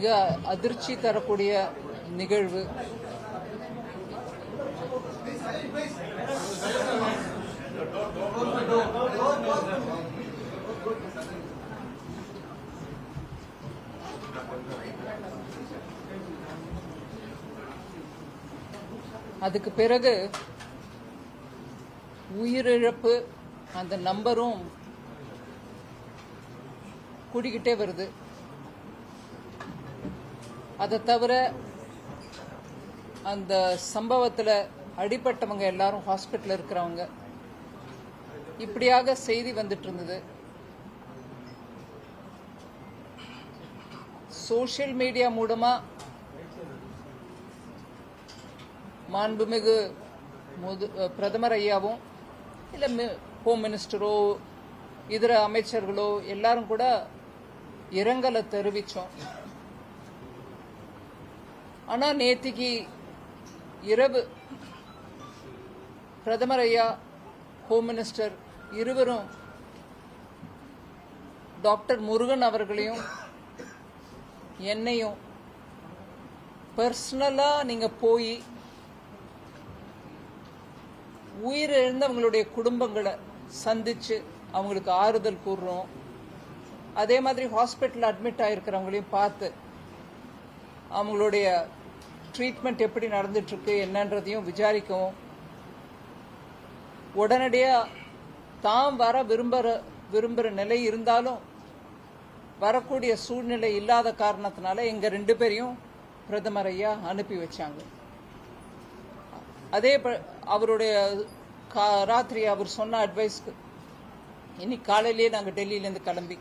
மிக அதிர்ச்சி தரக்கூடிய நிகழ்வு. அதுக்கு பிறகு உயிரிழப்பு அந்த நம்பரும் கூடிக்கிட்டே வருது. அதை தவிர அந்த சம்பவத்தில் அடிபட்டவங்க எல்லாரும் ஹாஸ்பிட்டலில் இருக்கிறவங்க. இப்படியாக செய்தி வந்துட்டு இருந்தது. சோஷியல் மீடியா மூலமா மாண்புமிகு முது பிரதமர் ஐயாவும் இல்லை ஹோம் மினிஸ்டரோ இதர அமைச்சர்களோ எல்லாரும் கூட இரங்கலை தெரிவித்தோம் ஆனால் நேற்றுக்கு இரவு பிரதமர் ஐயா ஹோம் மினிஸ்டர் இருவரும் டாக்டர் முருகன் அவர்களையும் என்னையும் பர்சனலாக நீங்கள் போய் உயிரிழந்தவங்களுடைய குடும்பங்களை சந்தித்து அவங்களுக்கு ஆறுதல் கூறுறோம். அதே மாதிரி ஹாஸ்பிட்டல் அட்மிட் ஆகிருக்கிறவங்களையும் பார்த்து அவங்களுடைய ட்ரீட்மெண்ட் எப்படி நடந்துட்டுருக்கு என்னன்றதையும் விசாரிக்கவும். உடனடியாக தாம் வர விரும்புகிற விரும்புகிற நிலை இருந்தாலும் வரக்கூடிய சூழ்நிலை இல்லாத காரணத்தினால எங்கள் ரெண்டு பேரையும் பிரதமர் ஐயா அனுப்பி வச்சாங்க. அதே அவருடைய கா- ராத்திரி அவர் சொன்ன அட்வைஸ்க்கு இன்னைக்கு காலையிலேயே நாங்கள் டெல்லியிலேருந்து கிளம்பி.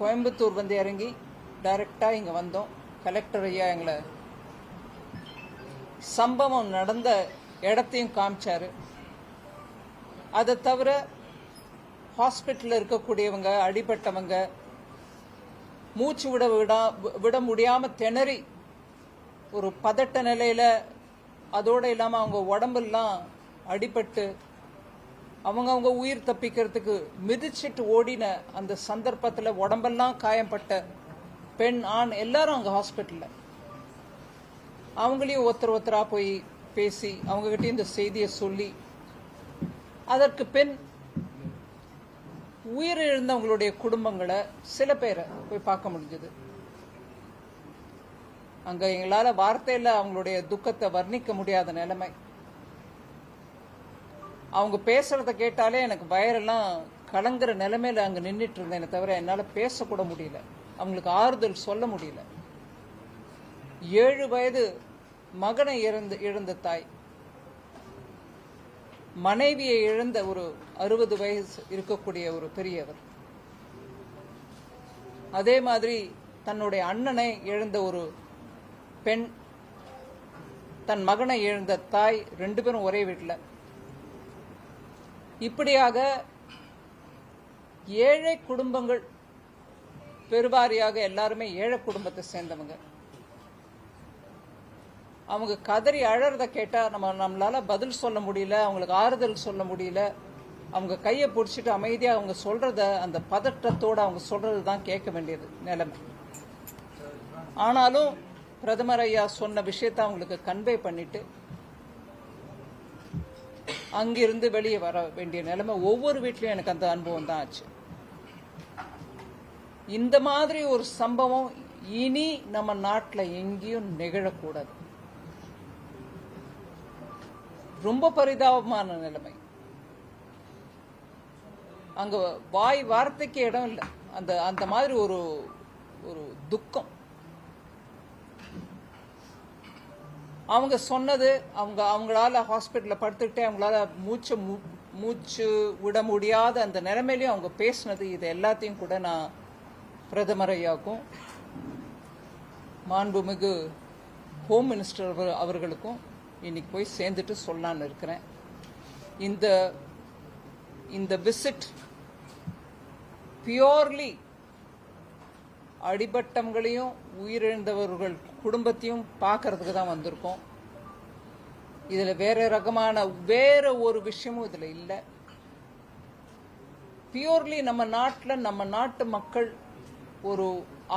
கோயம்புத்தூர் வந்து இறங்கி டைரெக்டாக இங்கே வந்தோம். கலெக்டர் ஐயா எங்களை சம்பவம் நடந்த இடத்தையும் காமிச்சாரு. அதை தவிர ஹாஸ்பிட்டலில் இருக்கக்கூடியவங்க அடிபட்டவங்க மூச்சு விட விடா விட முடியாமல் திணறி ஒரு பதட்ட நிலையில் அதோடு இல்லாமல் அவங்க உடம்பெல்லாம் அடிபட்டு அவங்க அவங்க உயிர் தப்பிக்கிறதுக்கு மிதிச்சிட்டு ஓடின அந்த சந்தர்ப்பத்தில் உடம்பெல்லாம் காயம்பட்ட பெண் ஆண் எல்லாரும் அங்கே ஹாஸ்பிட்டலில். அவங்களையும் ஒருத்தர் ஒருத்தராக போய் பேசி அவங்ககிட்டயும் இந்த செய்தியை சொல்லி அதற்கு பின் உயிரிழந்தவங்களுடைய குடும்பங்களை சில பேரை போய் பார்க்க முடிஞ்சது. அங்க எங்களால வார்த்தையில அவங்களுடைய துக்கத்தை வர்ணிக்க முடியாத நிலைமை. அவங்க பேசுறத கேட்டாலே எனக்கு வயரெல்லாம் கலங்குற நிலைமையில அங்க நின்றுட்டு இருந்தேனே தவிர என்னால பேசக்கூட முடியல. அவங்களுக்கு ஆறுதல் சொல்ல முடியல. ஏழு வயது மகனை இழந்து இழந்த தாய். மனைவியை இழந்த ஒரு அறுபது வயசு இருக்கக்கூடிய ஒரு பெரியவர். அதே மாதிரி தன்னுடைய அண்ணனை இழந்த ஒரு பெண் தன் மகனை இழந்த தாய் ரெண்டு பேரும் ஒரே வீட்டில் இப்படியாக ஏழை குடும்பங்கள் பெருவாரியாக எல்லாருமே ஏழை குடும்பத்தை சேர்ந்தவங்க. அவங்க கதறி அழறத கேட்டா நம்ம நம்மளால பதில் சொல்ல முடியல அவங்களுக்கு ஆறுதல் சொல்ல முடியல. அவங்க கையை பிடிச்சிட்டு அமைதியாக அவங்க சொல்றத அந்த பதட்டத்தோடு அவங்க சொல்றது தான் கேட்க வேண்டியது நிலைமை. ஆனாலும் பிரதமர் ஐயா சொன்ன விஷயத்த அவங்களுக்கு கன்வே பண்ணிட்டு அங்கிருந்து வெளியே வர வேண்டிய நிலைமை. ஒவ்வொரு வீட்லேயும் எனக்கு அந்த அனுபவம் தான் ஆச்சு. இந்த மாதிரி ஒரு சம்பவம் இனி நம்ம நாட்டில் எங்கேயும் நிகழக்கூடாது. ரொம்ப பரிதாபமான நிலைமை. அங்க வாய் வார்த்தைக்கு இடம் இல்லை. அந்த அந்த மாதிரி ஒரு ஒரு துக்கம். அவங்க சொன்னது அவங்க அவங்களால ஹாஸ்பிட்டலில் படுத்துக்கிட்டே அவங்களால மூச்சு மூச்சு விட முடியாத அந்த நிலைமையிலையும் அவங்க பேசினது இது எல்லாத்தையும் கூட நான் பிரதமர் மாண்புமிகு ஹோம் மினிஸ்டர் அவர்- அவர்களுக்கும் இன்னைக்கு போய் சேர்ந்துட்டு சொல்லான்னு இருக்கிறேன். இந்த இந்த விசிட் பியோர்லி அடிபட்டங்களையும் உயிரிழந்தவர்கள் குடும்பத்தையும் பார்க்கறதுக்கு தான் வந்திருக்கோம். இதில் வேற ரகமான வேற ஒரு விஷயமும் இதில் இல்லை. பியூர்லி நம்ம நாட்டில் நம்ம நாட்டு மக்கள் ஒரு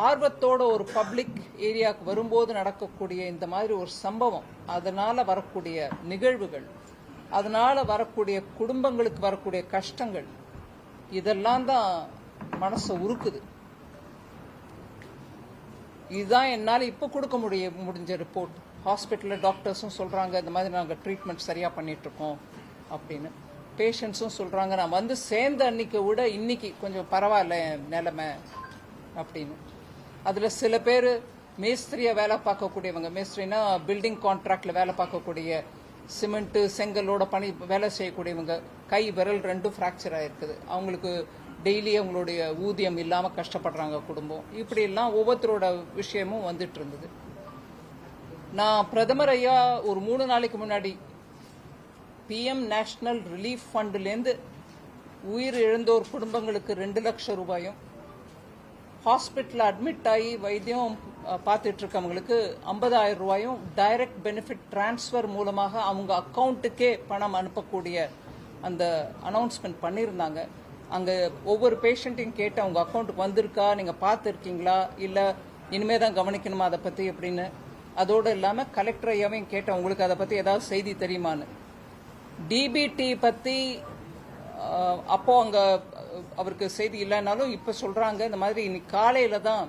ஆர்வத்தோட ஒரு பப்ளிக் ஏரியாவுக்கு வரும்போது நடக்கக்கூடிய இந்த மாதிரி ஒரு சம்பவம் அதனால வரக்கூடிய நிகழ்வுகள் அதனால வரக்கூடிய குடும்பங்களுக்கு வரக்கூடிய கஷ்டங்கள் இதெல்லாம் தான் மனசை உருக்குது. இதுதான் என்னால் இப்போ கொடுக்க முடிய முடிஞ்ச ரிப்போர்ட் ஹாஸ்பிட்டலில் டாக்டர்ஸும் சொல்கிறாங்க இந்த மாதிரி நாங்கள் ட்ரீட்மெண்ட் சரியாக பண்ணிகிட்ருக்கோம் அப்படின்னு. பேஷண்ட்ஸும் சொல்கிறாங்க நான் வந்து சேர்ந்த அன்னைக்கு விட இன்னைக்கு கொஞ்சம் பரவாயில்ல என் நிலைமை. அப்படின்னு. அதில் சில பேர் மேஸ்திரியாக வேலை பார்க்கக்கூடியவங்க. மேஸ்திரினா பில்டிங் கான்ட்ராக்டில் வேலை பார்க்கக்கூடிய சிமெண்ட்டு செங்கலோட பணி வேலை செய்யக்கூடியவங்க. கை விரல் ரெண்டும் ஃப்ராக்சர் ஆகிருக்குது அவங்களுக்கு டெய்லி அவங்களுடைய ஊதியம் இல்லாமல் கஷ்டப்படுறாங்க குடும்பம். இப்படியெல்லாம் ஒவ்வொருத்தரோட விஷயமும் வந்துட்டு இருந்தது. நான் பிரதமர் ஐயா ஒரு மூணு நாளைக்கு முன்னாடி பிஎம் நேஷனல் ரிலீஃப் ஃபண்ட்லேருந்து உயிர் இழந்தோர் குடும்பங்களுக்கு ரெண்டு லட்சம் ரூபாயும் ஹாஸ்பிட்டலில் அட்மிட் ஆகி வைத்தியம் பார்த்துட்டு இருக்கவங்களுக்கு ஐம்பதாயிரம் ரூபாயும் டைரக்ட் பெனிஃபிட் டிரான்ஸ்ஃபர் மூலமாக அவங்க அக்கௌண்ட்டுக்கே பணம் அனுப்பக்கூடிய அந்த அனௌன்ஸ்மெண்ட் பண்ணியிருந்தாங்க அங்கே ஒவ்வொரு பேஷண்ட்டையும் கேட்டு அவங்க அக்கௌண்ட்டுக்கு வந்திருக்கா? நீங்கள் பார்த்துருக்கீங்களா? இல்லை இனிமே தான் கவனிக்கணுமா அதை பற்றி அப்படின்னு? அதோடு இல்லாமல் கலெக்டர் ஐயாவையும் கேட்டேன். உங்களுக்கு அதை பற்றி ஏதாவது செய்தி தெரியுமான்னு. டிபிடி பற்றி அப்போது அப்போ அவருக்கு செய்தி இல்லைனாலும் இப்போ சொல்கிறாங்க இந்த மாதிரி இன்னைக்கு காலையில் தான்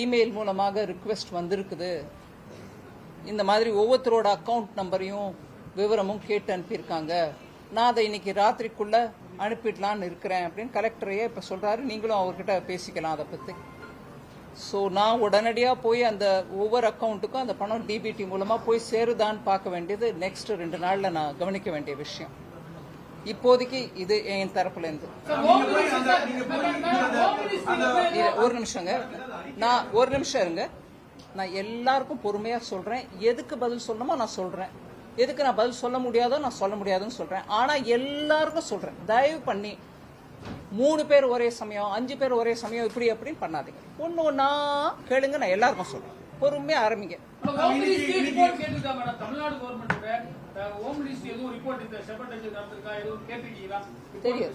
இமெயில் மூலமாக ரிக்வெஸ்ட் வந்திருக்குது. இந்த மாதிரி ஒவ்வொருத்தரோட அக்கவுண்ட் நம்பரையும் விவரமும் கேட்டு அனுப்பியிருக்காங்க. நான் அதை இன்னைக்கு ராத்திரிக்குள்ளே அனுப்பிடலான்னு இருக்கிறேன் அப்படின்னு கலெக்டரையே இப்போ சொல்கிறாரு நீங்களும் அவர்கிட்ட பேசிக்கலாம் அதை பற்றி ஸோ நான் உடனடியாக போய் அந்த ஒவ்வொரு அக்கௌண்ட்டுக்கும் அந்த பணம் டிபிடி மூலமாக போய் சேருதான்னு பார்க்க வேண்டியது நெக்ஸ்ட் ரெண்டு நாளில் நான் கவனிக்க வேண்டிய விஷயம். இப்போதைக்கு இது என் தரப்புலேருந்து. ஒரு நிமிஷங்க நான் ஒரு நிமிஷம் இருங்க. நான் எல்லாருக்கும் பொறுமையாக சொல்கிறேன் எதுக்கு பதில் சொல்லணுமோ நான் சொல்கிறேன் எதுக்கு நான் பதில் சொல்ல முடியாதோ நான் சொல்ல முடியாதுன்னு சொல்கிறேன் ஆனால் எல்லாருக்கும் சொல்கிறேன் தயவு பண்ணி மூணு பேர் ஒரே சமயம் அஞ்சு பேர் ஒரே சமயம் இப்படி அப்படின்னு பண்ணாதீங்க. ஒன்று ஒன்றா கேளுங்க நான் எல்லாருக்கும் சொல்கிறேன் பொறுமையாக ஆரம்பிங்க. தெரியும்.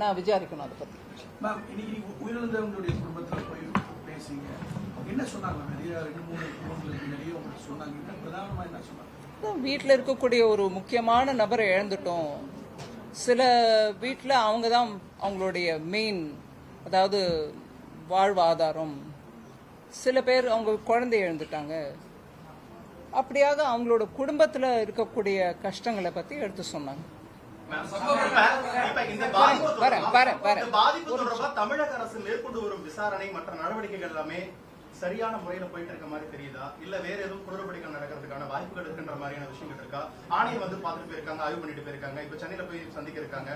நான் விசாரிக்கணும் அதை பற்றி மேம் இன்னைக்கு நீங்க உயிரிழந்தவங்களுடைய குடும்பத்துல போய் பேசுங்க என்ன சொன்னாங்க? நிறைய ரெண்டு மூணு குடும்பங்களுக்கு நிறைய உங்களுக்கு சொன்னாங்க. என்ன பிரதானமா என்ன சொன்னாங்க? வீட்டில் இருக்கக்கூடிய ஒரு முக்கியமான நபரை இழந்துட்டோம். சில வீட்டில் அவங்க தான் அவங்களுடைய மெயின் அதாவது வாழ்வாதாரம். சில பேர் அவங்க குழந்தை இழந்துட்டாங்க அப்படியாக அவங்களோட குடும்பத்தில் இருக்கக்கூடிய கஷ்டங்களை பற்றி எடுத்து சொன்னாங்க வரேன், வரேன், வரேன். தமிழக அரசு மேற்கொண்டு வரும் விசாரணை மற்ற நடவடிக்கைகள் எல்லாமே சரியான முறையில போயிட்டு இருக்க மாதிரி தெரியுதா? இல்ல வேற எதுவும் குளறுபடிகள் நடக்கிறதுக்கான வாய்ப்புகள் இருக்குன்ற மாதிரியான விஷயங்கள் இருக்கா? ஆணையை வந்து பார்த்துட்டு போயிருக்காங்க ஆய்வு பண்ணிட்டு போயிருக்காங்க இப்ப சென்னையில போய் சந்திக்க இருக்காங்க.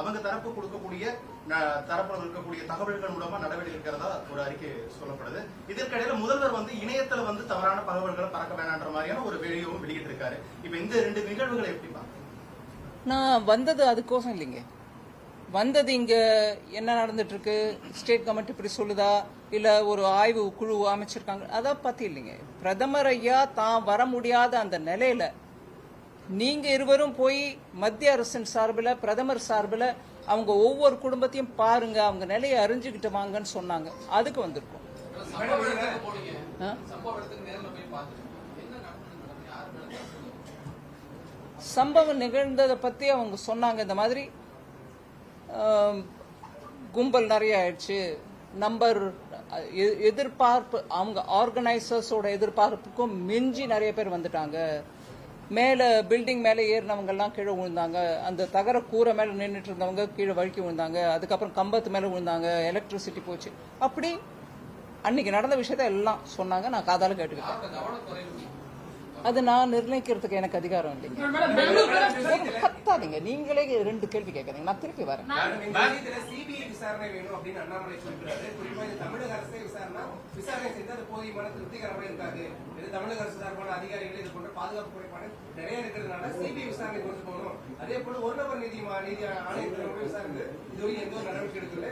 அவங்க தரப்பு கொடுக்கக்கூடிய தரப்புல இருக்கக்கூடிய தகவல்கள் மூலமா நடவடிக்கை இருக்கிறதா ஒரு அறிக்கை சொல்லப்படுது. இதற்கிடையில முதல்வர் வந்து இணையத்துல வந்து தவறான தகவல்களை பறக்க வேணான்ற மாதிரியான ஒரு வீடியோவும் வெளியிட்டு இருக்காரு இப்ப இந்த ரெண்டு நிகழ்வுகளை எப்படி பாக்குறீங்க நான் வந்தது அதுக்கோசம் இல்லைங்க. வந்தது இங்கே என்ன நடந்துட்டுருக்கு? ஸ்டேட் கவர்மெண்ட் இப்படி சொல்லுதா? இல்லை ஒரு ஆய்வு குழு அமைச்சிருக்காங்க? அதை பற்றி இல்லைங்க. பிரதமர் ஐயா தான் வர முடியாத அந்த நிலையில நீங்கள் இருவரும் போய் மத்திய அரசின் சார்பில் பிரதமர் சார்பில் அவங்க ஒவ்வொரு குடும்பத்தையும் பாருங்க. அவங்க நிலையை அறிஞ்சுக்கிட்டு வாங்கன்னு சொன்னாங்க. அதுக்கு வந்திருக்கோம். சம்பவம் நிகழ்ந்ததை பற்றி அவங்க சொன்னாங்க. இந்த மாதிரி கும்பல் நிறைய ஆயிடுச்சு. நம்பர் எதிர்பார்ப்பு அவங்க ஆர்கனைசர்ஸோட எதிர்பார்ப்புக்கும் மிஞ்சி நிறைய பேர் வந்துட்டாங்க. மேலே பில்டிங் மேலே ஏறினவங்கெல்லாம் கீழே விழுந்தாங்க. அந்த தகர கூரை மேலே நின்றுட்டு இருந்தவங்க கீழே வழுக்கி விழுந்தாங்க. அதுக்கப்புறம் கம்பத்து மேலே விழுந்தாங்க. எலக்ட்ரிசிட்டி போச்சு. அப்படி அன்னைக்கு நடந்த விஷயத்த எல்லாம் சொன்னாங்க. நான் காதால் கேட்டுக்கிட்டேன். அது நான் நிர்ணயிக்கிறதுக்கு எனக்கு அதிகாரம் இல்லைங்க மேடம் பத்தாதீங்க. நீங்களே ரெண்டு கேள்வி கேட்கறீங்க நான் திருப்பி வரேன். சிபிஐ விசாரணை வேணும் அப்படின்னு தமிழக அரசே விசாரணை. விசாரணை அது திருப்திகரமா இருக்காது. இது தமிழக அரசு அதிகாரிகள் பாதுகாப்பு சிபிஐ விசாரணை அதே போல ஆணையத்தில் நடவடிக்கை எடுக்கல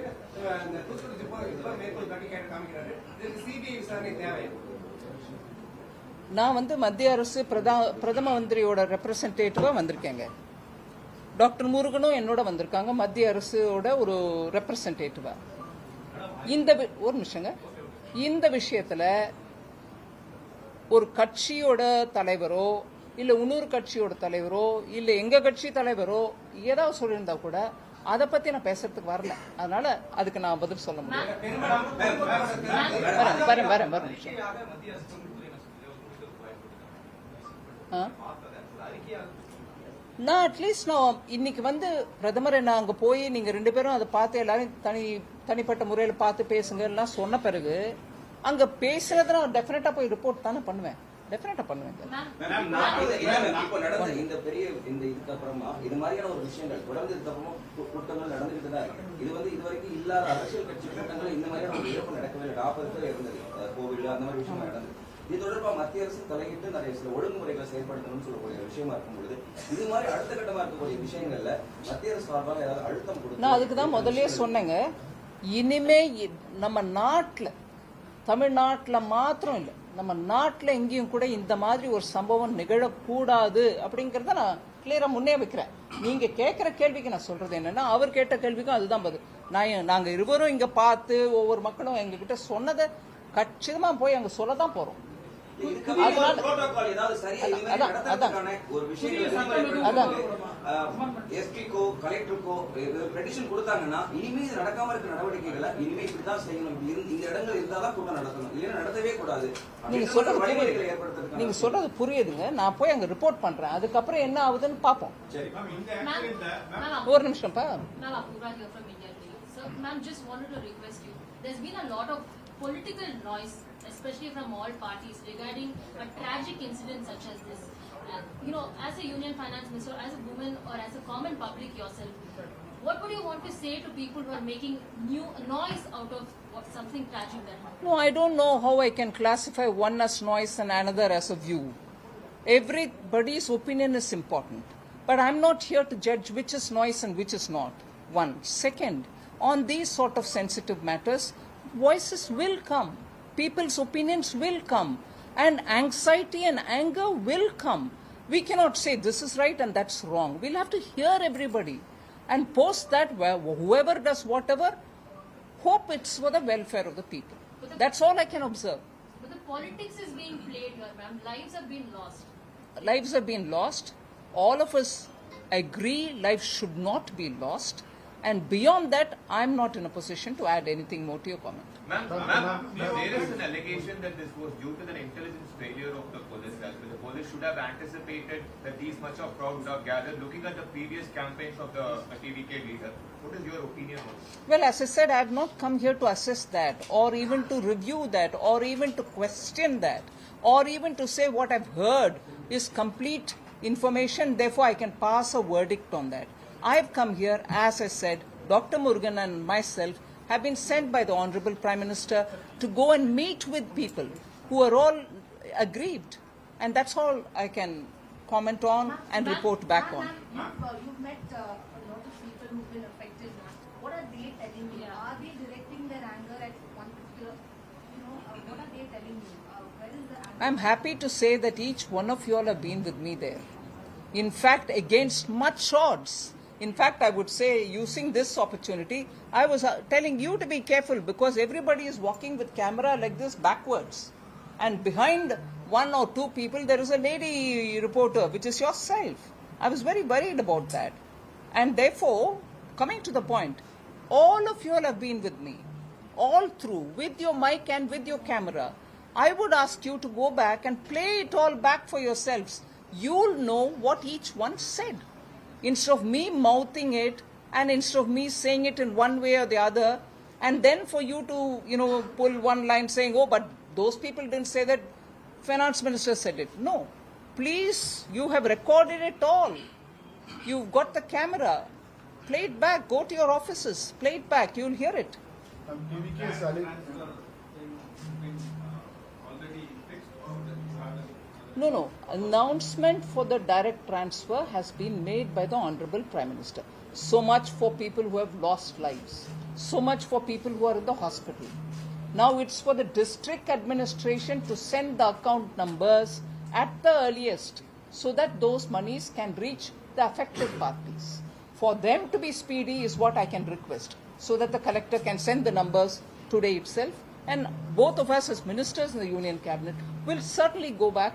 சிபிஐ விசாரணை தேவை. நான் வந்து மத்திய அரசு பிரதா பிரதம மந்திரியோட ரெப்ரசன்டேட்டிவா வந்திருக்கேங்க. டாக்டர் முருகனும் என்னோட வந்திருக்காங்க மத்திய அரசோட ஒரு ரெப்ரசன்டேட்டிவா இந்த ஒரு நிமிஷங்க. இந்த விஷயத்துல ஒரு கட்சியோட தலைவரோ இல்ல இன்னொரு கட்சியோட தலைவரோ இல்ல எங்க கட்சி தலைவரோ ஏதாவது சொல்லியிருந்தா கூட அதை பத்தி நான் பேசுறதுக்கு வரல. அதனால அதுக்கு நான் பதில் சொல்ல முடியும். வரேன் வரேன் வரேன் வரேன்? நான் அட்லீஸ்ட் நான் இன்னைக்கு வந்து பிரதமர் என்ன அங்க போய் நீங்க ரெண்டு பேரும் அதை பார்த்து எல்லாரும் தனி தனிப்பட்ட முறையில பார்த்து பேசுங்க எல்லாம் சொன்ன பிறகு அங்க பேசுறத நான் டெஃபினட்டா போய் ரிப்போர்ட் தானே பண்ணுவேன். டெஃபினட்டா பண்ணுவேன் மேம், நான் இது- இல்ல மேம், இப்போ நடந்த இந்த பெரிய இந்த இதுக்கு அப்புறமா இது மாதிரியான ஒரு விஷயங்கள் தொடர்ந்து இதுக்கு அப்புறமா கு- கூட்டங்கள் நடந்துகிட்டு தான் இருக்கு. இது வந்து இது வரைக்கும் இல்லாத அரசியல் கட்சி கூட்டங்கள் இந்த மாதிரியான ஒரு இழப்பு நடக்கவே இல்லை. நாற்பது பேர் இருந்தது. அஹ் கோவில் அந்த மாதிரி விஷயம் நடந்தது. இது தொடர்பாக மத்திய அரசு தலையிட்டு நிறைய சில ஒழுங்குமுறைகளை செயல்படுத்தணும்னு சொல்லக்கூடிய விஷயமா இருக்கும் பொழுது இது மாதிரி அடுத்த கட்டமா இருக்கக்கூடிய விஷயங்கள்ல மத்திய அரசு சார்பாக ஏதாவது அழுத்தம் கொடுத்து நான் அதுக்கு தான் முதல்ல சொன்னேங்க. இனிமே நம்ம நாட்டில் தமிழ்நாட்டில் மாத்திரம் இல்லை நம்ம நாட்டில் எங்கேயும் கூட இந்த மாதிரி ஒரு சம்பவம் நிகழக்கூடாது அப்படிங்கிறத நான் கிளியராக முன்னே வைக்கிறேன். நீங்கள் கேட்குற கேள்விக்கு நான் சொல்கிறது என்னென்னா அவர் கேட்ட கேள்விக்கும் அதுதான் பதில். நான் நாங்கள் இருவரும் இங்கே பார்த்து ஒவ்வொரு மக்களும் எங்ககிட்ட சொன்னதை கச்சிதமாக போய் அங்கே சொல்ல தான் போகிறோம் எஸ்பிக்கோ கலெக்டருக்கோ பெட்டிஷன் கொடுத்தாங்கன்னா இனிமே இது நடக்காம இருக்க நடவடிக்கைகளை இனிமே இப்படிதான் செய்யணும் இந்த இடங்கள் இருந்தாதான் கூட்டம் நடத்தணும் இல்லைன்னா நடத்தவே கூடாது நீங்க சொல்றது புரியுது நீங்க சொல்றது புரியுதுங்க. நான் போய் அங்க ரிப்போர்ட் பண்றேன். அதுக்கப்புறம் என்ன ஆகுதுன்னு பார்ப்போம். சரி ஒரு நிமிஷம்ப்பா Ma'am, just wanted to request you. There's been a lot of political noise, especially from all parties, regarding a tragic incident such as this. You know, as a union finance minister, as a woman, or as a common public yourself, what would you want to say to people who are making new noise out of what, something tragic that happened? No, I don't know how I can classify one as noise and another as a view. Everybody's opinion is important. But I'm not here to judge which is noise and which is not. One. Second, on these sort of sensitive matters, voices will come. People's opinions will come. And anxiety and anger will come. We cannot say this is right and that's wrong. We'll have to hear everybody. And post that, wh- whoever does whatever, hope it's for the welfare of the people. That's all I can observe. But the politics is being played here, ma'am. Lives have been lost. Lives have been lost. All of us agree life should not be lost. And beyond that, I'm not in a position to add anything more to your comment. Ma'am, ma'am, there is an allegation that this was due to the intelligence failure of the police as well. The police should have anticipated that these much of crowd would have gathered. Looking at the previous campaigns of the TVK leader, what is your opinion on this? Well, as I said, I have not come here to assess that, or even to review that, or even to question that, or even to say what I've heard is complete information, therefore I can pass a verdict on that. I've come here, as I said, Dr. Murugan and myself have been sent by the Honorable Prime Minister to go and meet with people who are all aggrieved. And that's all I can comment on and report back on. You've, uh, met uh, a lot of people who've been affected. What are they telling you? Are they directing their anger at one particular, you know, uh, what are they telling you? Uh, where is? I'm happy to say that each one of you all have been with me there. In fact, against much odds. In fact, I would say, using this opportunity, I was uh, telling you to be careful because everybody is walking with camera like this backwards. And behind one or two people, there is a lady reporter, which is yourself. I was very worried about that. And therefore, coming to the point, all of you all have been with me, all through, with your mic and with your camera. I would ask you to go back and play it all back for yourselves. You'll know what each one said. Instead of me mouthing it and instead of me saying it in one way or the other, and then for you to, you know, pull one line saying, oh, but those people didn't say that, finance minister said it. No. Please, you have recorded it all. You've got the camera. Play it back. Go to your offices. Play it back. You'll hear it. No, no. Announcement for the direct transfer has been made by the Honorable Prime Minister. So much for people who have lost lives. So much for people who are in the hospital. Now it's for the district administration to send the account numbers at the earliest so that those monies can reach the affected parties. For them to be speedy is what I can request so that the collector can send the numbers today itself. And both of us, as ministers in the Union Cabinet, will certainly go back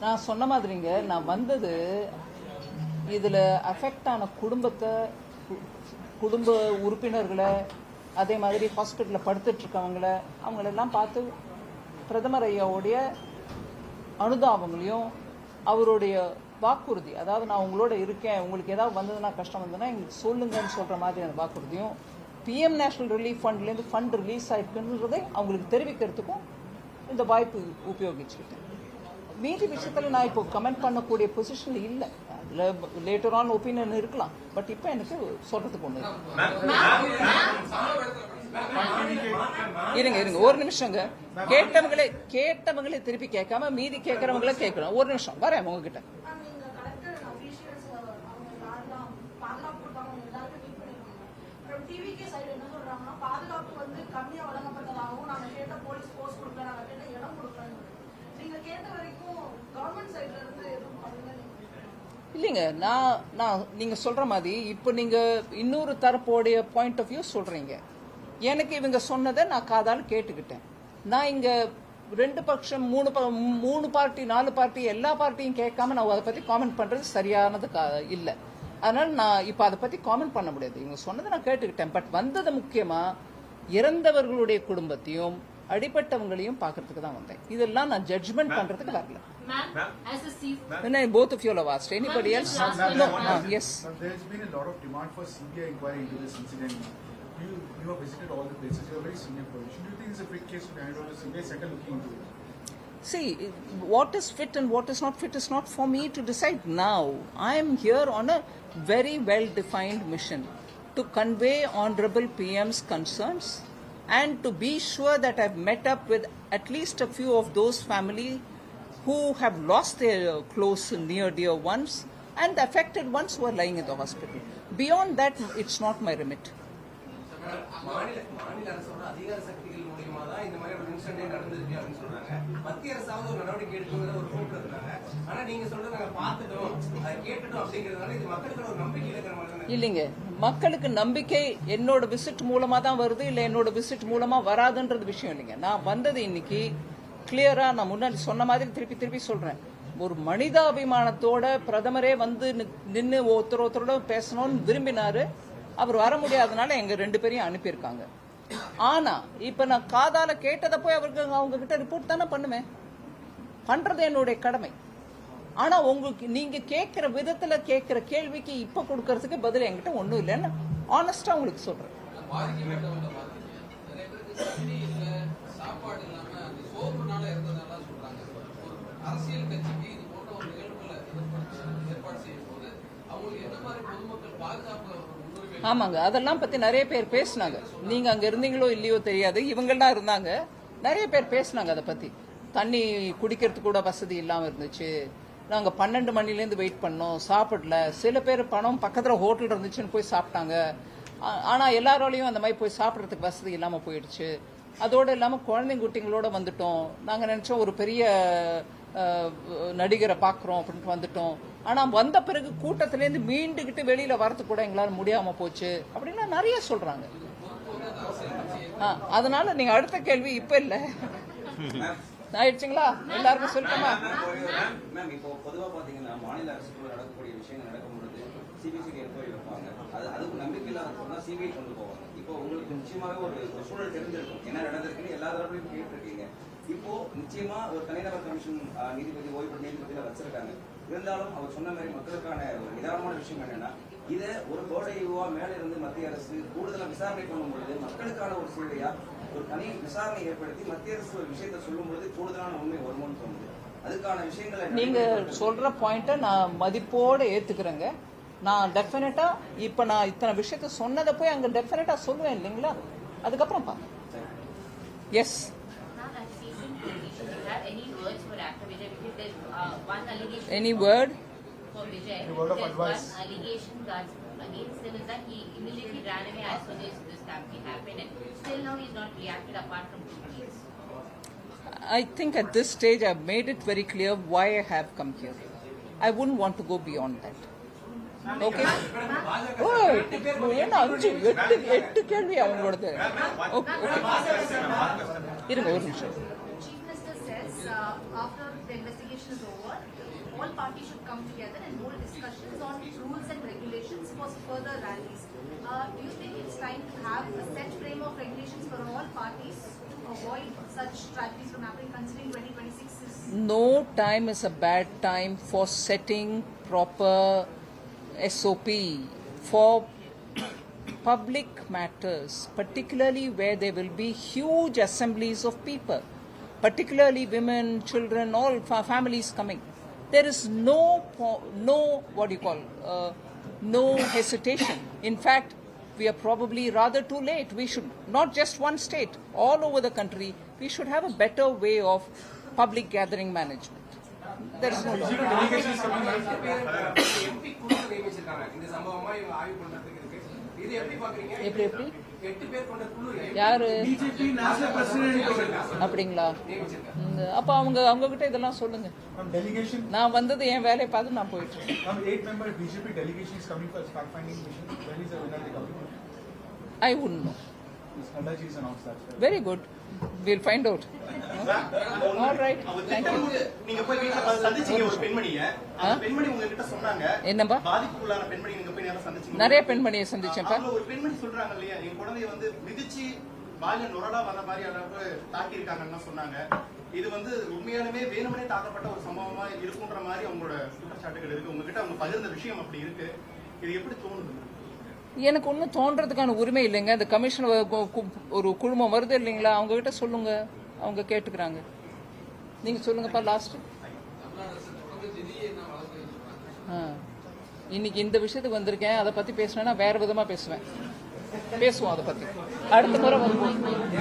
நான் சொன்ன மாதிரிங்க நான் வந்தது இதில் affect ஆன குடும்பத்தை கு- குடும்ப உறுப்பினர்களை அதே மாதிரி ஹாஸ்பிட்டலில் படுத்துட்ருக்கவங்கள அவங்களெல்லாம் பார்த்து பிரதமர் ஐயாவுடைய அனுதாபங்களையும் அவருடைய வாக்குறுதி அதாவது நான் உங்களோட இருக்கேன் உங்களுக்கு ஏதாவது வந்ததுன்னா கஷ்டம் வந்ததுன்னா எங்களுக்கு சொல்லுங்கன்னு சொல்கிற மாதிரியான வாக்குறுதியும் பிஎம் நேஷனல் ரிலீஃப் ஃபண்ட்லேருந்து ஃபண்ட் ரிலீஸ் ஆயிருக்குன்றதை அவங்களுக்கு தெரிவிக்கிறதுக்கும் இந்த வாய்ப்பு உபயோகிச்சுக்கிட்டேன். மீதி விஷயத்தில் நான் இப்போ கமெண்ட் பண்ணக்கூடிய பொசிஷனில் இல்லை. அதில் லேட்டர் ஆன் ஒப்பீனியன் இருக்கலாம். பட் இப்போ எனக்கு சொல்கிறதுக்கு ஒன்று இருங்க இருங்க. ஒரு நிமிஷங்க. கேட்டவங்களே கேட்டவங்களே திருப்பி கேட்காம மீதி கேட்கறவங்கள கேட்கணும் ஒரு நிமிஷம். வரேன் உங்ககிட்ட. மேம் இந்த கலெக்டர் அபிஷியல்ஸ் அவங்க யாரெல்லாம் பாதுகாப்பு கொடுத்தாங்க எல்லாருக்கும் மீட் பண்ணிருக்காங்க அப்புறம் டிவிகே சைடு என்ன சொல்றாங்கன்னா பாதுகாப்பு வந்து கம்மியா வழங்கப்பட்டதாகவும் நாங்க கேட்ட போலீஸ் போஸ்ட் கொடுக்கல நாங்க கேட்ட இடம் கொடுக்கலன்னு நீங்க கேட்ட வரைக்கும் கவர்மெண்ட் சைடுல இருந்து எதுவும் பண்ணல இல்லைங்க நான் நான் நீங்கள் சொல்கிற மாதிரி இப்போ நீங்கள் இன்னொரு தரப்போடைய பாயிண்ட் ஆஃப் வியூ சொல்கிறீங்க எனக்கு இவங்க சொன்னதை நான் காதால் கேட்டுக்கிட்டேன். நான் இங்கே ரெண்டு பட்சம் மூணு ப- மூணு பார்ட்டி நாலு பார்ட்டி எல்லா பார்ட்டியும் கேட்காம நான் அதை பற்றி காமெண்ட் பண்ணுறது சரியானது கா- இல்லை. அதனால் நான் இப்போ அதை பற்றி காமெண்ட் பண்ண முடியாது. இவங்க சொன்னதை நான் கேட்டுக்கிட்டேன். பட் வந்தது முக்கியமாக இறந்தவர்களுடைய குடும்பத்தையும் அடிப்பட்டவங்களையும் பார்க்கறதுக்கு தான் வந்தேன். இதெல்லாம் நான் ஜட்ஜ்மெண்ட் பண்ணுறதுக்கு வரல. Ma'am, as a chief, Then I, both of you have asked. Anybody else? Ma'am, just No, last no, question. yes. Now, there's been a lot of demand for CBI inquiry into this incident. You, you have visited all the places. You have a very senior position. Do you think it's a quick case to hand over to CBI? Second, looking into it. See, what is fit and what is not fit is not for me to decide now. I am here on a very well defined mission to convey Honorable PM's concerns and to be sure that I've met up with at least a few of those family who have lost their uh, close near dear ones and the affected ones who are lying in the hospital. Beyond that, it's not my remit. இல்லைங்க மக்களுக்கு நம்பிக்கை என்னோட visit மூலமா தான் வருது இல்ல என்னோட visit மூலமா வராதுன்றது விஷயம் இல்லைங்க நான் வந்தது இன்னைக்கு கிளியரா நான் முன்னாடி சொன்ன மாதிரி திருப்பி திருப்பி சொல்றேன். ஒரு மனிதாபிமானத்தோட பிரதமரே வந்து நின்று ஒருத்தர் ஒருத்தரோட பேசணும்னு விரும்பினாரு. அவர் வர முடியாதனால எங்க ரெண்டு பேரையும் அனுப்பியிருக்காங்க. ஆனா இப்ப நான் காதால கேட்டதை போய் அவருக்கு அவங்க கிட்ட ரிப்போர்ட் தானே பண்ணுவேன். பண்றது என்னுடைய கடமை. ஆனா உங்களுக்கு நீங்க கேட்கிற விதத்துல கேட்கிற கேள்விக்கு இப்ப கொடுக்கறதுக்கு பதில் என்கிட்ட ஒண்ணும் இல்லைன்னு ஆனஸ்டா உங்களுக்கு சொல்றேன். அரசியல் கட்சிக்கு இது போன்ற ஒரு நிகழ்வுகளை ஏற்பாடு செய்யும் போது அவங்களுக்கு என்ன மாதிரி பொதுமக்கள் பாதுகாப்பு ஆமாங்க. அதெல்லாம் பத்தி நிறைய பேர் பேசுனாங்க. நீங்க அங்க இருந்தீங்களோ இல்லையோ தெரியாது. இவங்கெல்லாம் இருந்தாங்க. நிறைய பேர் பேசினாங்க அதை பத்தி. தண்ணி குடிக்கிறதுக்கு கூட வசதி இல்லாம இருந்துச்சு. நாங்க பன்னெண்டு மணிலேருந்து வெயிட் பண்ணோம். சாப்பிடல. சில பேர் பணம் பக்கத்துல ஹோட்டல் இருந்துச்சுன்னு போய் சாப்பிட்டாங்க. ஆனால் ஆனா எல்லாராலையும் அந்த மாதிரி போய் சாப்பிடறதுக்கு வசதி இல்லாம போயிடுச்சு. அதோடு இல்லாம குழந்தைங்க குட்டிங்களோட வந்துட்டோம். நாங்க நினைச்சோம் ஒரு பெரிய நடிகரை பார்க்குறோம் அப்படின்ட்டு வந்துட்டோம். ஆனால் வந்த பிறகு கூட்டத்திலேருந்து மீண்டுக்கிட்டு வெளியில் வரத்து கூட எங்களால் முடியாமல் போச்சு அப்படின்னா நிறைய சொல்கிறாங்க ஆ, அதனால நீங்கள் அடுத்த கேள்வி இப்போ இல்லை. ஆயிடுச்சுங்களா? எல்லாருக்கும் சொல்லட்டுமா மேம் இப்போ பொதுவா பாத்தீங்கன்னா மாநில அரசுக்குள்ள நடக்கக்கூடிய விஷயங்கள் நடக்கும் பொழுது சிபிசிடி என்கொயரி வைப்பாங்க. அது அதுக்கு நம்பிக்கை இல்லாத சொன்னா சிபிஐ கொண்டு போவாங்க. இப்போ உங்களுக்கு நிச்சயமாக ஒரு ஒரு சூழல் தெரிஞ்சிருக்கும். என்ன நடந்திருக்குன்னு எல்லா தரப்புலையும் கேட்டிருக்கீங்க. இப்போ நிச்சயமா ஒரு தனிநபர் கமிஷன் நீதிபதி ஓய்வு நீதிபதியில வச்சிருக்காங்க. இருந்தாலும் அவர் சொன்ன மாதிரி மக்களுக்கான ஒரு நிதானமான விஷயம் என்னன்னா இதை ஒரு கோடையுவா மேல இருந்து மத்திய அரசு கூடுதலா விசாரணை பண்ணும் பொழுது மக்களுக்கான ஒரு சேவையா ஒரு தனி விசாரணை ஏற்படுத்தி மத்திய அரசு ஒரு விஷயத்தை சொல்லும் பொழுது கூடுதலான உண்மை வருமோன்னு தோணுது. அதுக்கான விஷயங்களை நீங்க சொல்ற பாயிண்ட்டை நான் மதிப்போட ஏத்துக்கிறேங்க. நான் டெஃபினட்டா இப்ப நான் இத்தனை விஷயத்த சொன்னதை போய் அங்க டெஃபினட்டா சொல்லுவேன் இல்லைங்களா? அதுக்கப்புறம் பாருங்க yes any words for Vijay because there's uh, one allegation. Any word? For Vijay. Any word of advice? One allegation that's against him is that he immediately ran away as soon as this campaign happened, and still now he's not reacted apart from two days. I think at this stage I've made it very clear why I have come here. I wouldn't want to go beyond that. Okay? ಓ ಏನು ಅಂಚು ಎಟ್ಟು ಎಟ್ಟು ಕೇಳ್ವಿ ಅವನು Okay. Okay is over, all parties should come together and hold discussions on rules and regulations for further rallies. Uh, do you think it's time to have a set frame of regulations for all parties to avoid such tragedies from happening considering 2026 is no time is a bad time for setting proper SOP for public matters, particularly where there will be huge assemblies of people, particularly women, children, all fa- families coming. There is no, po- no, what do you call, uh, no hesitation. In fact, we are probably rather too late. We should, not just one state, all over the country, we should have a better way of public gathering management. There is no doubt. MP குழு நியமிச்சிருக்காங்க இந்த சம்பவமா இவங்க ஆய்வு பண்றதுக்கு இருக்கு இது எப்படி பாக்குறீங்க எப்படி எப்படி எட்டு பேர் கொண்ட குழு. யாரு அப்படிங்களா? இந்த அப்ப அவங்க அவங்க கிட்ட இதெல்லாம் சொல்லுங்க. நான் வந்தது என் வேலையை பார்த்து நான் போயிட்டு இருக்கேன். from eight பெண்மணிய. அந்த பெண்மணி உங்ககிட்ட சொன்னாங்க என்னப்பா? பாதிப்புக்குள்ளான பெண்மணி நீங்க போய் நேரம் சந்திச்சீங்க. நிறைய பெண்மணியை சந்திச்சேன்ப்பா. அவங்க ஒரு பெண்மணி சொல்றாங்க இல்லையா என் குழந்தைய வந்து மிதிச்சு பாலிய நுரடா வர மாதிரி அளவுக்கு தாக்கி இருக்காங்கன்னு சொன்னாங்க. இது வந்து உண்மையாலுமே வேணுமனே தாக்கப்பட்ட ஒரு சம்பவமா இருக்குன்ற மாதிரி அவங்களோட குற்றச்சாட்டுகள் இருக்கு. உங்ககிட்ட அவங்க பகிர்ந்த விஷயம் அப்படி இருக்கு. இது எப்படி தோணுது? எனக்கு ஒன்றும் தோன்றதுக்கான உரிமை இல்லைங்க. இந்த கமிஷன் ஒரு குழுமம் வருது இல்லைங்களா? அவங்க கிட்ட சொல்லுங்க. அவங்க கேட்டுக்கிறாங்க. நீங்க சொல்லுங்கப்பா லாஸ்ட் இன்னைக்கு இந்த விஷயத்துக்கு வந்திருக்கேன். அதை பத்தி பேசினேன்னா வேற விதமா பேசுவேன். பேசுவோம் அதை பத்தி. அடுத்த முறை வந்து